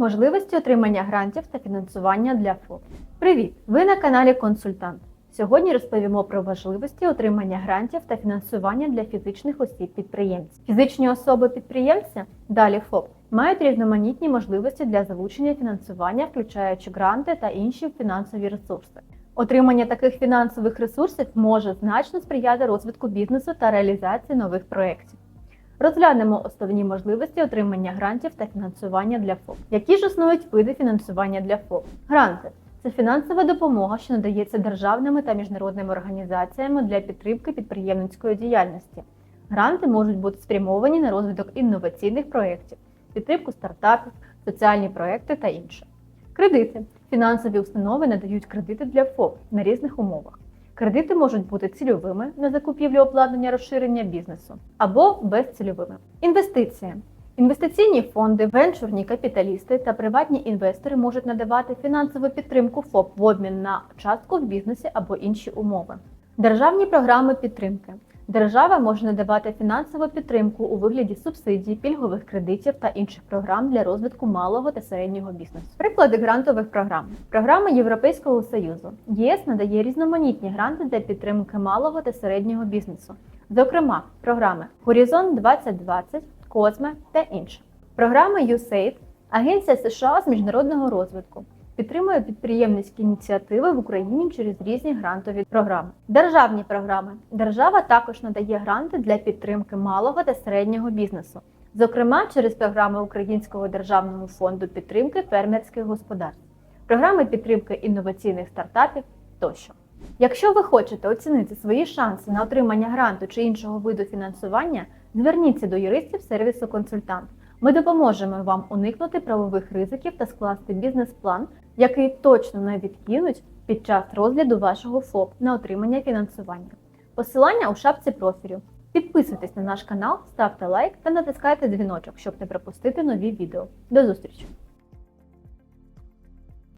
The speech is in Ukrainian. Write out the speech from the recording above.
Можливості отримання грантів та фінансування для ФОП. Привіт! Ви на каналі Консультант. Сьогодні розповімо про важливості отримання грантів та фінансування для фізичних осіб-підприємців. Фізичні особи-підприємці, далі ФОП, мають різноманітні можливості для залучення фінансування, включаючи гранти та інші фінансові ресурси. Отримання таких фінансових ресурсів може значно сприяти розвитку бізнесу та реалізації нових проєктів. Розглянемо основні можливості отримання грантів та фінансування для ФОП. Які ж існують види фінансування для ФОП? Гранти це фінансова допомога, що надається державними та міжнародними організаціями для підтримки підприємницької діяльності. Гранти можуть бути спрямовані на розвиток інноваційних проєктів, підтримку стартапів, соціальні проекти та інше. Кредити фінансові установи надають кредити для ФОП на різних умовах. Кредити можуть бути цільовими на закупівлю обладнання розширення бізнесу або безцільовими. Інвестиції. Інвестиційні фонди, венчурні капіталісти та приватні інвестори можуть надавати фінансову підтримку ФОП в обмін на частку в бізнесі або інші умови. Державні програми підтримки. Держава може надавати фінансову підтримку у вигляді субсидій, пільгових кредитів та інших програм для розвитку малого та середнього бізнесу. Приклади грантових програм. Програма Європейського Союзу. ЄС надає різноманітні гранти для підтримки малого та середнього бізнесу, зокрема, програми Горизонт 2020, Косме та інші. Програма USAID – Агенція США з міжнародного розвитку підтримує підприємницькі ініціативи в Україні через різні грантові програми. Державні програми. Держава також надає гранти для підтримки малого та середнього бізнесу, зокрема через програми Українського державного фонду підтримки фермерських господарств, програми підтримки інноваційних стартапів тощо. Якщо ви хочете оцінити свої шанси на отримання гранту чи іншого виду фінансування, зверніться до юристів сервісу консультант. Ми допоможемо вам уникнути правових ризиків та скласти бізнес-план, який точно не відкинуть під час розгляду вашого ФОП на отримання фінансування. Посилання у шапці профілю. Підписуйтесь на наш канал, ставте лайк та натискайте дзвіночок, щоб не пропустити нові відео. До зустрічі!